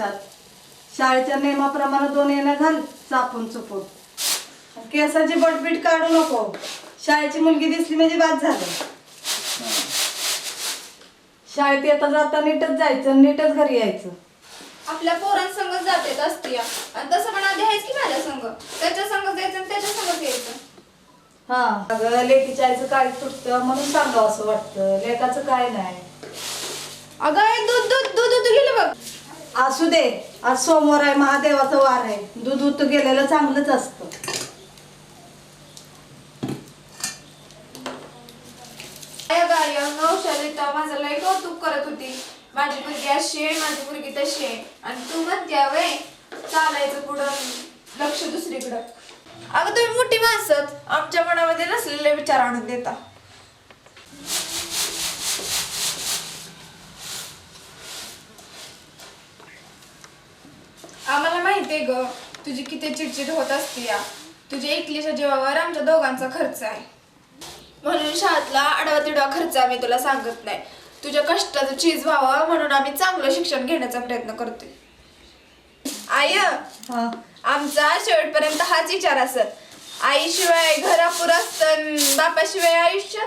आरशात शाळेच्या नियमाप्रमाणे दोन येण्या घाल चापून चुपून. केसाची बटबीट काढू नको. शाळेची मुलगी दिसली म्हणजे बाद झालं. शाळेत येता जाता नीटच जायचं नीटच घरी यायचं. आपल्या पोरांसंगच जाते असते या. आणि तसं पण आधी आहेच की माझ्या संग? त्याच्या संग जायचं आणि त्याच्या संगच यायचं. हा. अगं लेकीच्या आईचं काय तुटतं म्हणून सांगावं असं वाटतं. लेकाचं काय नाही. अगं हे दूध दूध दूध दूध गेलं बघ. असू दे आज सोमवार आहे महादेवाचा वार आहे. दूध उतू गेलेलं चांगलंच असतं. माझं लय कौतुक करत होती. माझी मुलगी अशी आहे माझी मुलगी तशी आहे. आणि तू म्हणते वय चालायचं पुढं लक्ष दुसरीकडं. अगं तुम्ही मोठी माणसं आमच्या मनामध्ये नसलेले विचार आणून देता. आम्हाला माहिती आहे ग तुझी किती चिडचिड होत असते या. तुझ्या एकलीच्या जीवावर आमच्या दोघांचा खर्च आहे. म्हणून शाळेतला आडवा तिडवा खर्च आम्ही तुला सांगत नाही. तुझ्या कष्टाचं चीज व्हावं म्हणून आम्ही चांगलं शिक्षण घेण्याचा प्रयत्न करतोय. आय हा. आमचा शेवटपर्यंत हाच विचार असत आईशिवाय घरापुर असतं बापाशिवाय आयुष्य?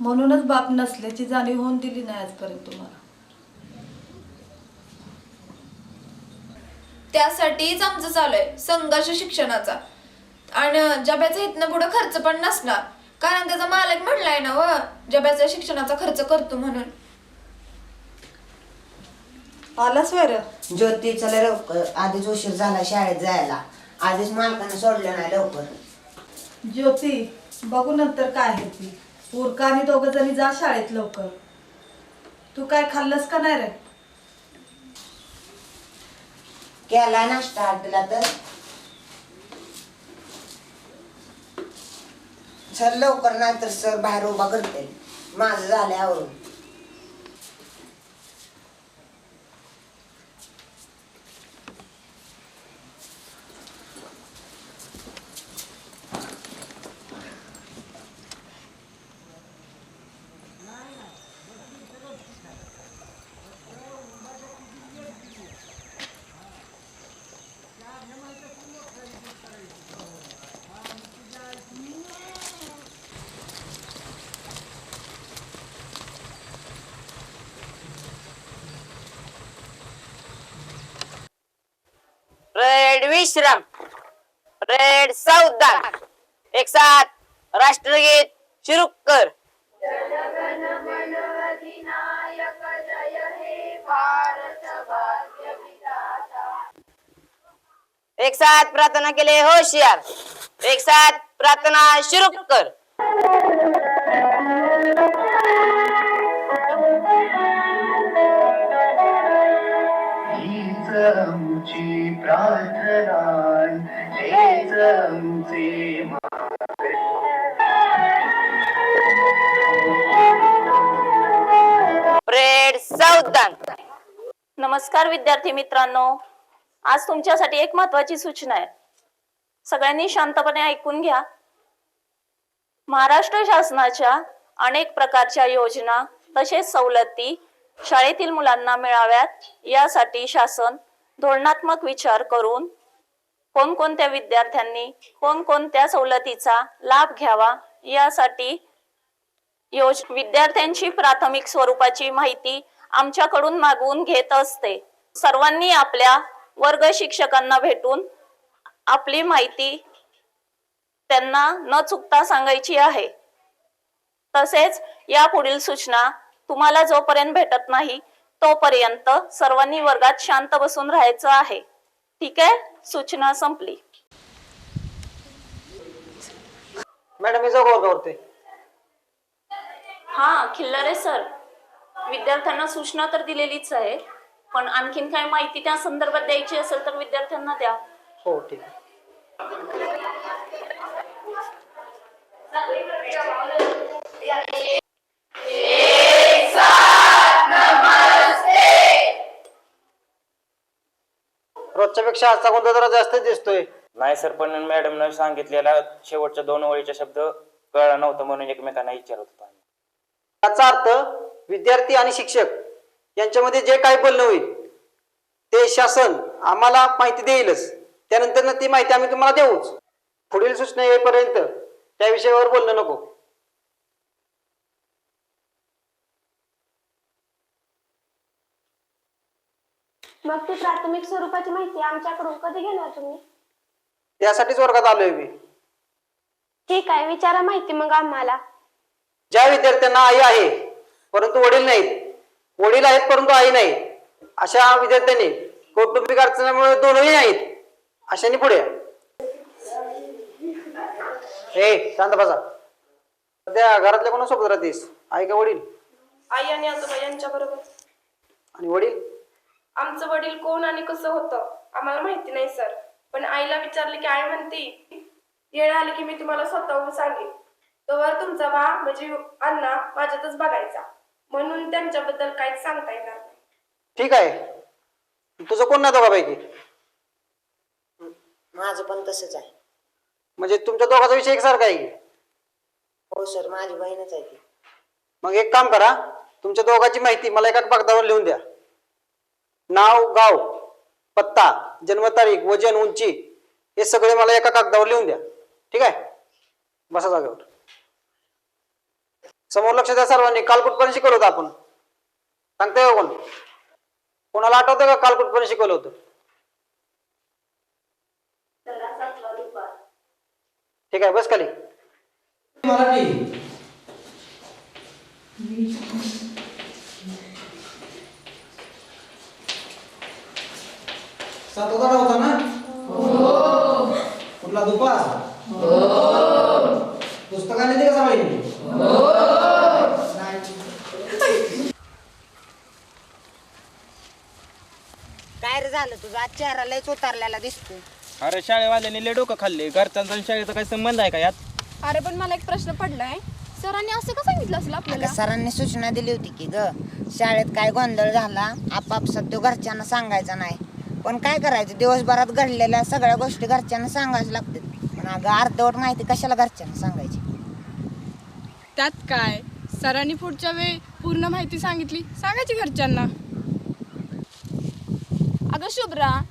म्हणूनच बाप नसल्याची जाणीव होऊन दिली नाही आजपर्यंत तुम्हाला. त्यासाठीच आमचं चालू आहे संघर्ष शिक्षणाचा. आणि जब्याचा इथनं पुढे खर्च पण नसणार. कारण त्याचा मालक म्हणलाय ना व जब्याचा शिक्षणाचा खर्च करतो म्हणून. आलाच वर ज्योती चला लवकर. आधीच उशीर झाला शाळेत जायला. आधीच मालकानं सोडलं नाही लवकर. ज्योती बघू नंतर काय आहे ती. उरका आणि दोघं जणी जा शाळेत लवकर. तू काय खाल्लंस का नाही रे? केला नाश्ता आटला तर. सर लवकर नाही तर सर बाहेर उभा करते माझं झालं आवरून. विश्राम रेड सावधान एक साथ राष्ट्रगीत शुरू कर। एक साथ प्रार्थना के लिए होशियार एक साथ प्रार्थना शुरू कर। योगदान. नमस्कार विद्यार्थी मित्रांनो. आज तुमच्यासाठी एक महत्वाची सूचना आहे. सगळ्यांनी शांतपणे ऐकून घ्या. महाराष्ट्र शासनाच्या अनेक प्रकारच्या योजना तसेच सवलती शाळेतील मुलांना मिळाव्यात यासाठी शासन धोरणात्मक विचार करून कोणकोणत्या विद्यार्थ्यांनी कोणकोणत्या सवलतीचा लाभ घ्यावा यासाठी योज विद्यार्थ्यांची प्राथमिक स्वरूपाची माहिती आमच्याकडून मागवून घेत असते. सर्वांनी आपल्या वर्ग शिक्षकांना भेटून आपली माहिती त्यांना न चुकता सांगायची आहे. तसेच या पुढील सूचना तुम्हाला जोपर्यंत भेटत नाही तोपर्यंत सर्वांनी वर्गात शांत बसून राहायचं आहे. ठीक आहे? सूचना संपली. मॅडम मी जाऊ वर्गावरती. हा खिल्लारे सर. विद्यार्थ्यांना सूचना तर दिलेलीच आहे पण आणखीन काय माहिती त्या संदर्भात द्यायची असेल तर विद्यार्थ्यांना द्या. हो ठीक आहे. रोजच्या पेक्षा आजचा गोंधळ जरा जास्त दिसतोय. नाही सर पण मॅडमनं सांगितलेला शेवटच्या दोन ओळीचा शब्द कळला नव्हता म्हणून एकमेकांना विचारत होतो आम्ही. याचा अर्थ विद्यार्थी आणि शिक्षक यांच्यामध्ये जे काही बोलणं होईल ते शासन आम्हाला माहिती देईलच. त्यानंतर ना ती माहिती आम्ही तुम्हाला देऊच. पुढील सूचना येईपर्यंत त्या विषयावर बोलणं नको. मग ती प्राथमिक स्वरूपाची माहिती आमच्याकडून कधी घेणार तुम्ही? त्यासाठीच वर्गात आलोय मी. ठीक आहे विचारा माहिती मग आम्हाला. ज्या विद्यार्थ्यांना आई आहे परंतु वडील नाहीत. वडील आहेत परंतु आई नाही. अशा विद्यार्थ्यांनी कौटुंबिक अडचणीमुळे दोनही नाहीत. अशांनी पुढे. ए शांत बसा. सध्या घरातल्या कोणासोबत राहतेस? आई का वडील? आई आणि आजोबा यांच्या बरोबर. आणि वडील? आमचं वडील कोण आणि कसं होतं आम्हाला माहिती नाही सर. पण आईला विचारले की आई म्हणते येळ आली की मी तुम्हाला स्वतःहून सांगेन. तोवर तुमचा बा म्हणजे अण्णा माझ्यातच बघायचा. म्हणून त्यांच्याबद्दल काहीच सांगता येणार नाही. ठीक आहे. तुझं कोण नाही दोघापैकी माझं पण तसंच आहे. म्हणजे तुमच्या दोघाचा विषय एकसारखा आहे की? हो सर माझी बहीणच आहे ती. मग एक काम करा तुमच्या दोघांची माहिती मला एका कागदावर लिहून द्या. नाव गाव पत्ता जन्मतारीख वजन उंची हे सगळे मला एका कागदावर लिहून द्या. ठीक आहे? बसा जागेवर. समोर लक्ष द्या सर्वांनी. काल कुठपर्यंत शिकवलं होतं आपण. सांगते का कोण? कोणाला आठवतं का काल कुठपर्यंत शिकवलं होतं? ठीक आहे बस खाली. सातोदा होता ना? कुठला दुपार? पुस्तकाने ते कसा पाहिजे काय रे झालं तुझा? आज चेहरा लयच उतारलेला दिसतो अरे शाळेवाल्यांनी लय डोकं खाल्ले. घरच्यांचा आणि शाळेचा काही संबंध आहे का यात? अरे पण मला एक प्रश्न पडलाय. सरांनी असं का सांगितलं असेल आपल्याला? अगं सरांनी सूचना दिली होती की ग शाळेत काय गोंधळ झाला आपापसात तो घरच्यांना सांगायचा नाही. पण काय करायचं दिवसभरात घडलेल्या सगळ्या गोष्टी घरच्यांना सांगायच लागतात. पण अगं अर्धवट माहिती कशाला घरच्यांना सांगायची? त्यात काय? सरांनी पुढच्या वेळी पूर्ण माहिती सांगितली. सांगायची घरच्यांना. अगं शुभ्रा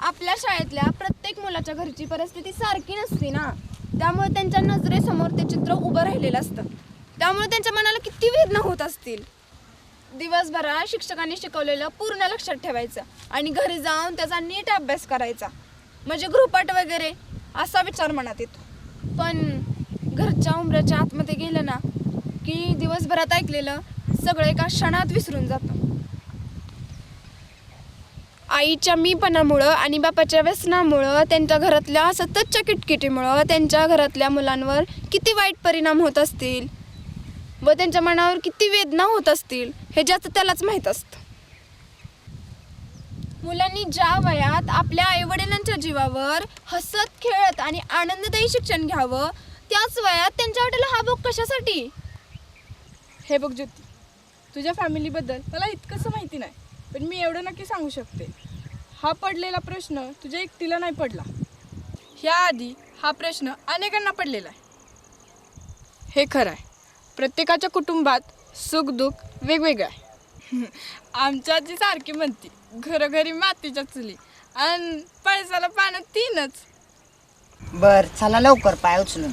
आपल्या शाळेतल्या प्रत्येक मुलाच्या घरची परिस्थिती सारखी नसते ना. त्यामुळे त्यांच्या नजरेसमोर ते चित्र उभं राहिलेलं असतं. त्यामुळे त्यांच्या मनाला किती वेदना होत असतील? दिवसभरात शिक्षकांनी शिकवलेलं पूर्ण लक्षात ठेवायचं आणि घरी जाऊन त्याचा नीट अभ्यास करायचा. म्हणजे गृहपाठ वगैरे असा विचार मनात येतो. पण घरच्या उमऱ्याच्या आतमध्ये गेलं ना की दिवसभरात ऐकलेलं सगळं एका क्षणात विसरून जातं. आईच्या मीपणामुळं आणि बापाच्या व्यसनामुळं त्यांच्या घरातल्या सततच्या किटकिटीमुळं त्यांच्या घरातल्या मुलांवर किती वाईट परिणाम होत असतील? व त्यांच्या मनावर किती वेदना होत असतील? हे जास्त त्यालाच माहीत असतं. मुलांनी ज्या वयात आपल्या आईवडिलांच्या जीवावर हसत खेळत आणि आनंददायी शिक्षण घ्यावं त्याच वयात त्यांच्या वाटेला हा भोग कशासाठी? हे बघ ज्योती तुझ्या फॅमिलीबद्दल मला इतकंसं माहिती नाही पण मी एवढं नक्की सांगू शकते. हा पडलेला प्रश्न तुझ्या एकटीला नाही पडला. ह्याआधी हा प्रश्न अनेकांना पडलेला आहे. हे खरं आहे प्रत्येकाच्या कुटुंबात सुखदुःख वेगवेगळं आहे. आमच्या आजी सारखी म्हणती घरोघरी मातीच्या चुली आणि पळसाला पानं तीनच. बर चला लवकर पाय उचलून.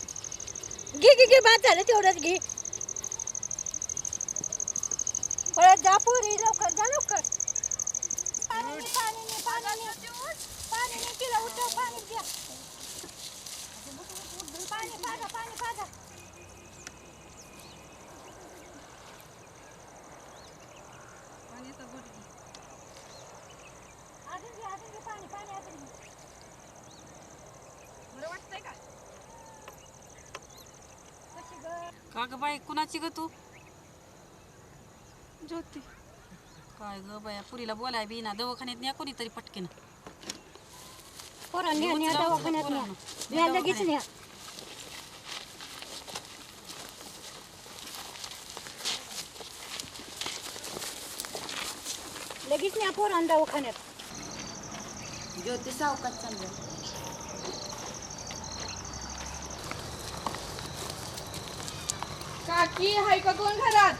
घे घे घे भात झालं तेवढंच घे पळत जा पोरी लवकर जा लवकर पाणी घे, पाणी घे, पाणी घे. पाणी घे, तिला उठव, पाणी घ्या. पाणी पाजा पाणी पाजा अजून घे अजून घे पाणी पाणी अजून घे का ग बाई कुणाची ग तू? ज्योती. काय ग बाया पुरीला बोलाय बी ना दवाखान्यात न्या कोणीतरी पटकेन. पोरांनी दवाखान्यात न्या. न्या, लगेच न्या. लगेच न्या पोरांना दवाखान्यात. ज्योती सावकाश चालू काकी हाय का कोण घरात?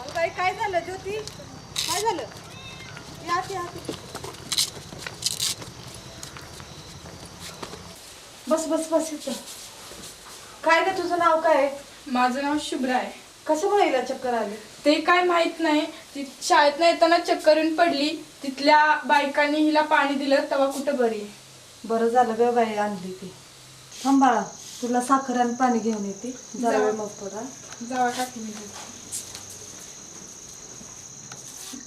अगं बाई काय झालं ज्योती? काय झालं? या की, या की. बस बस बस इथं. काय ग तुझं नाव काय? आहे? माझं नाव शुभ्रा आहे. कशामुळे हिला चक्कर आली? ते काय माहीत नाही. ती शाळेत येताना चक्कर येऊन पडली. तिथल्या बायकांनी हिला पाणी दिलं तेव्हा कुठं बरी आहे. बरं झालं ग बाई आणली ती. थांब तुला साखर आणि पाणी घेऊन येते. जरा. वेळ मग जावा घेते.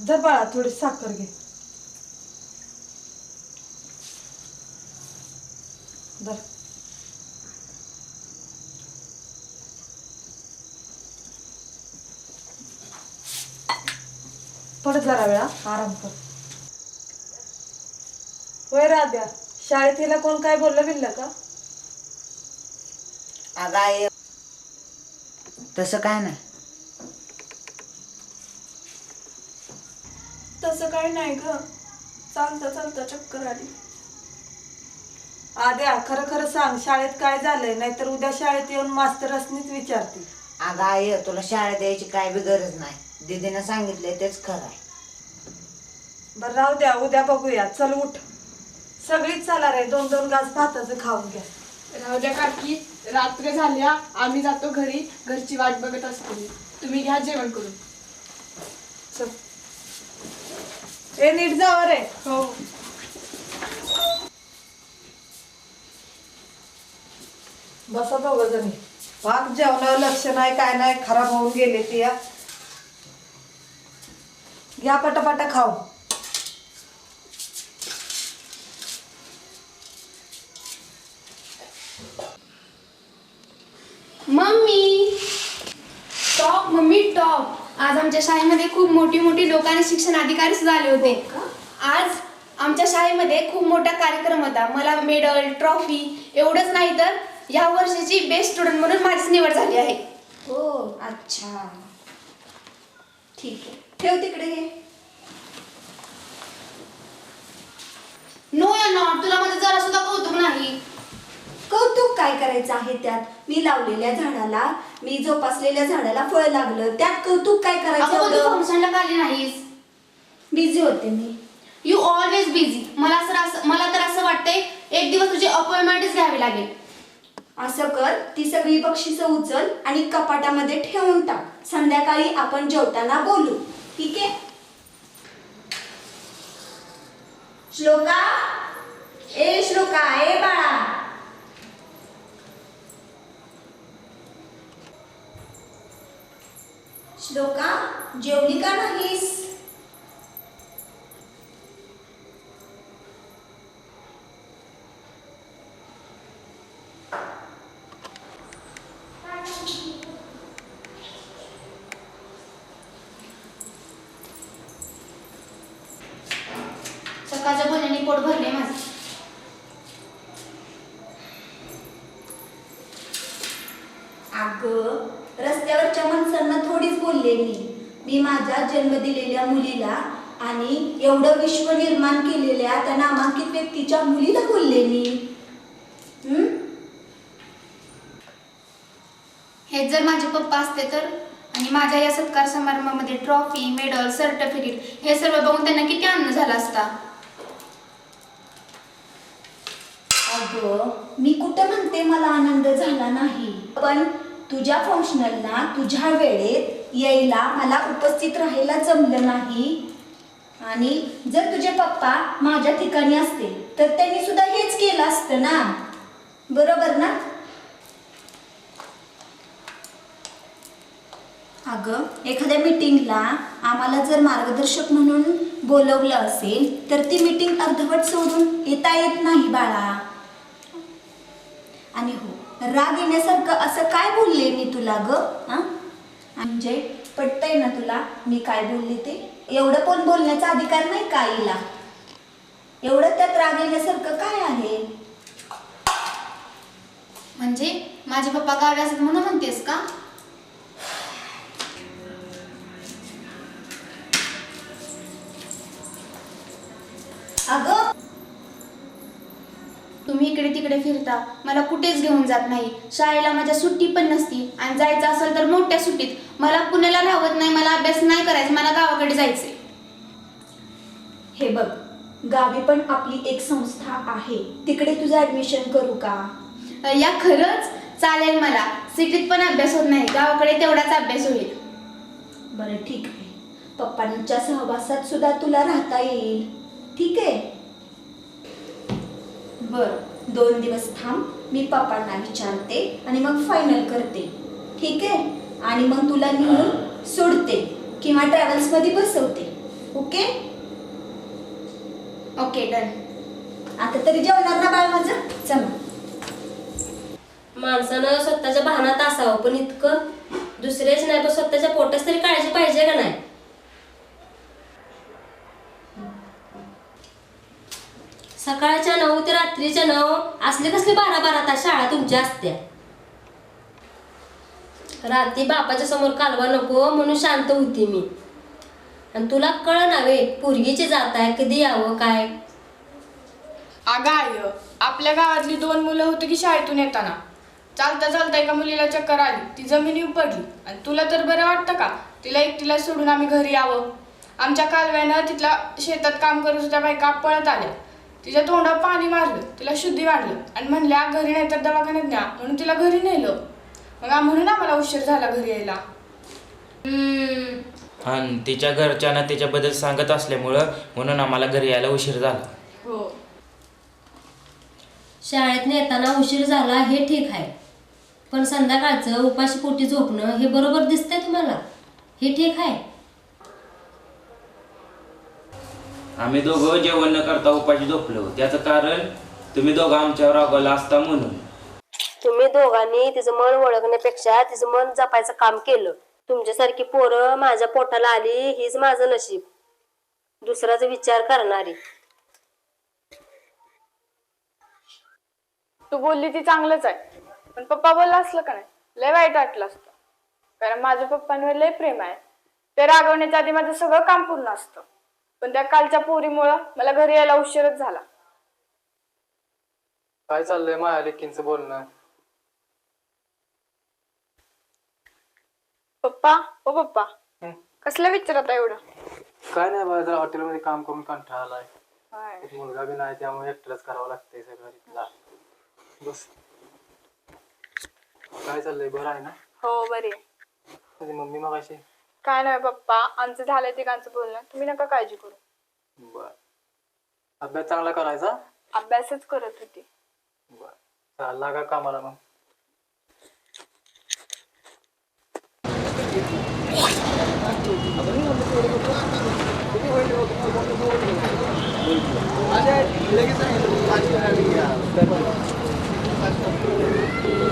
जर बाळा थोडी साखर घे. धर. पड जरा वेळा आराम कर. होय राध्या शाळेत हिला कोण काय बोललं बिललं का? अगं आई. तसं काय नाही. तसं काही नाही ग. चालता चालता चक्कर आली. आद्या खरं खरं सांग शाळेत काय झालंय? नाहीतर उद्या शाळेत येऊन मास्तरसनीच विचारते अगं आई तुला शाळेत यायची काय बी गरज नाही. दीदीनं सांगितलंय तेच खरं आहे. बरं राहू द्या उद्या बघूया. चल उठ. सगळीच चला रे दोन दोन घास भाताचं खाऊन घ्या. राहू द्या काकी. रात्र झाल्या आम्ही जातो घरी घरची वाट बघत असतो. तुम्ही घ्या जेवण करून. चल. ए नीट जावं रे. हो. बसा दोघ जणी. पाक जेवणावर लक्ष नाही काय नाही खराब होऊन गेले ती या घ्या पटापटा खाऊ मम्मी टॉप मम्मी टॉप आज आमच्या शाळेमध्ये खूप मोठी मोठी लोक आणि शिक्षण अधिकारी सुद्धा आले होते. आज आमच्या शाळेमध्ये खूप मोठा कार्यक्रम होता. मला मेडल ट्रॉफी एवढंच नाही तर या वर्षीची बेस्ट स्टुडंट म्हणून माझीच निवड झाली आहे. हो अच्छा. ठीक आहे. ठेव तिकडे हे नो या नॉट तुला माझं जरा सुद्धा कौतुक नाही. कौतुक काय करायचं आहे त्यात? मी लावलेल्या झाडाला मी जोपासलेल्या झाडाला फळ लागलं. त्यात कौतुक काय करायचं अगं पण तू एवढं? फंक्शनला आली नाहीस? बिझी होते मी. यू ऑलवेज बिझी मला असं असं मला तर असं वाटतंय एक दिवस तुझी अपॉइंटमेंटच घ्यावी लागेल. असं कर ती सगळी बक्षिसं उचल आणि कपाटामध्ये ठेवून टाक. संध्याकाळी आपण जेवताना बोलू. ठीक आहे? श्लोका? ए श्लोका ए बाळा. श्लोका जेवली का नाहीस सकाळच्या बोलण्याने पोट भरले माझं अगं रस्त्यावरच्या थोडीच बोलले मी. मी माझ्या जन्म दिलेल्या मुलीला आणि एवढं विश्व निर्माण केलेल्या त्या नामांकित व्यक्तीच्या मुलीला बोलले मी? हेच जर माझे पप्पा असते तर? आणि माझ्या या सत्कार समारंभामध्ये ट्रॉफी मेडल सर्टिफिकेट हे सर्व बघून त्यांना किती आनंद झाला असता? अगं मी कुठं म्हणते मला आनंद झाला नाही. पण तुझ्या फंक्शनलला तुझ्या वेळेत यायला मला उपस्थित राहायला जमलं नाही. आणि जर तुझे पप्पा माझ्या ठिकाणी असते तर त्यांनी सुद्धा हेच केलं असतं ना? बरोबर ना? अगं एखाद्या मीटिंगला आम्हाला जर मार्गदर्शक म्हणून बोलवलं असेल तर ती मीटिंग अर्धवट सोडून येता येत नाही बाळा. आणि हो राग येण्यासारखं असं काय बोलले मी तुला ग? हा? म्हणजे पटतंय ना तुला मी काय बोलले ते? एवढं पण बोलण्याचा अधिकार नाही का आईला? एवढं त्यात राग येण्यासारखं काय आहे? म्हणजे माझे पप्पा गावी असत म्हणून म्हणतेस का? अगं तुम्ही इकडे तिकडे फिरता. मला कुठेच घेऊन जात नाही. शाळेला माझ्या सुट्टी पण नसती. आणि जायचं असेल तर मोठ्या सुट्टीत. मला पुण्याला राहत नाही मला अभ्यास नाही करायचा मला गावाकडे जायचंय. हे बघ गावी पण आपली एक संस्था आहे. तिकडे तुझं ऍडमिशन करू का? या खरंच? चालेल मला. सिटीत पण अभ्यास होत नाही. गावाकडे तेवढाच अभ्यास होईल. बरं ठीक आहे. पप्पांच्या सहवासात सुद्धा तुला राहता येईल. ठीक आहे? बर दोन दिवस थांब मी पप्पांना विचारते आणि मग फायनल करते. ठीक आहे? आणि मग तुला नेऊन सोडते किंवा ट्रॅव्हल्समध्ये बसवते. ओके ओके डन आता तरी जेवणार ना बाळ माझं? चला. माणसानं स्वतःच्या भानात असावं पण इतकं दुसरेच नाही पण स्वतःच्या पोटास तरी काळजी पाहिजे का नाही? सकाळच्या नऊ ते रात्रीच्या नऊ असले कसले बारा बारा तास शाळा तुमच्या असत्या रात्री बापाच्या समोर कालवा नको म्हणून शांत होती मी. आणि तुला कळ नावे पोरगीची जात आहे कधी यावं काय? अगं आय आपल्या गावातली दोन मुलं होती की शाळेतून येताना. चालता चालता एका मुलीला चक्कर आली. ती जमिनीवर पडली. आणि तुला तर बरं वाटतं का? तिला एकटीला सोडून आम्ही घरी यावं. आमच्या कालव्यानं तिथला शेतात काम करत होत्या बायका पळत आल्या. तिच्या तोंडावर पाणी मारलं तिला शुद्धी वाढलं. आणि म्हणल्या घरी नाही तर दवाखान्यात न्या. म्हणून तिला घरी नेलं. मग म्हणून आम्हाला उशीर झाला घरी यायला. आणि तिच्या घरच्यांना तिच्याबद्दल सांगत असल्यामुळं म्हणून आम्हाला घरी यायला उशीर झाला. हो. शाळेत येताना उशीर झाला हे ठीक आहे. पण संध्याकाळचं उपाशी पोटी झोपणं हे बरोबर दिसतंय तुम्हाला? हे ठीक आहे? आम्ही दोघं जेवण न करता उपाशी झोपलो. त्याचं कारण तुम्ही दोघं आमच्यावर रागवला असता म्हणून. तुम्ही दोघांनी तिचं मन ओळखण्यापेक्षा तिचं मन जपायचं काम केलं. तुमच्यासारखी पोरं माझ्या पोटाला आली हीच माझं नशीब. दुसऱ्याचा विचार करणारी. तू बोलली ती चांगलंच आहे. पण पप्पा बोलला असलं का नाही? लय वाईट वाटलं असतं. कारण माझ्या पप्पांवर लय प्रेम आहे. ते रागवण्याच्या आधी माझं सगळं काम पूर्ण असतं. पण त्या कालच्या पोरीमुळं मला घरी यायला उशीरच झाला. काय चाललंय माया लेकींचं बोलणं? पप्पा ओ पप्पा हं. कसलं विचारत आहे एवढं? काय नाही बघा जरा हॉटेलमध्ये काम करून कंटाळा आलाय हाय. एक मुलगा बी नाही त्यामुळे एकट्यालाच करावं लागतंय सगळं इथला. बस. काय चाललंय? बरं आहे ना? हो बरे तुझी मम्मी मग अशी काय नाही पप्पा आमचं झालंय तिघांचं बोलणं. तुम्ही नका काळजी करू. बर. अभ्यास चांगला करायचा? अभ्यासच करत होती. बर. चाल लागा कामाला मग. कोण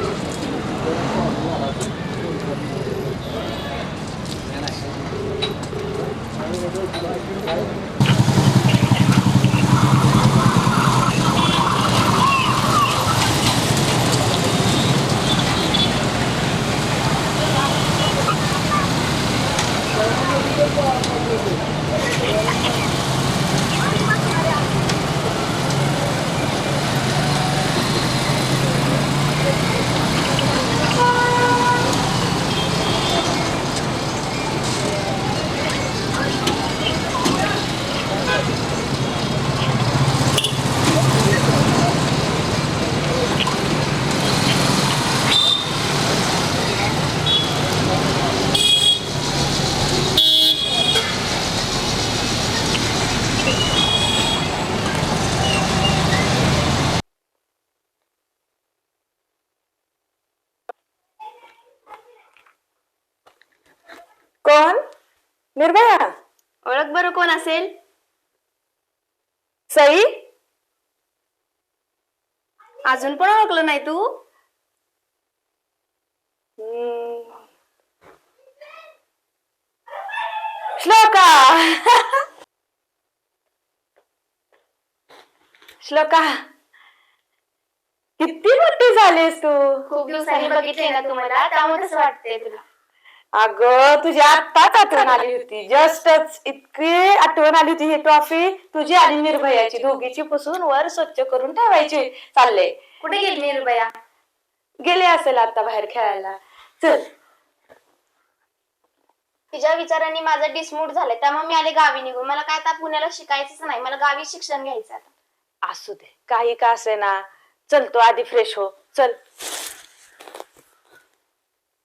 निर्भया? ओळख बरं कोण असेल? सई? अजून पण ओळखलं नाही तू? श्लोका. श्लोका. किती मोठी झालीस तू. खूप दिवसांनी बघितले ना तुम्हाला त्यामुळे तसं वाटतंय तुला. अगं तुझी आत्ताच आठवण आली होती. जस्टच इतकी आठवण आली होती ही ट्रॉफी. तुझी आणि निर्भयाची दोघीची पुसून वर स्वच्छ करून ठेवायची. चालले. कुठे गेली निर्भया? गेले असेल आता बाहेर खेळायला. चल. तिच्या विचारांनी माझं डिसमूड झालंय. त्यामुळे मी आले गावी निघून. मला काय आता पुण्याला शिकायचंच नाही. मला गावी शिक्षण घ्यायचं आता. असू दे. काही का असे ना चल तू आधी फ्रेश हो. चल.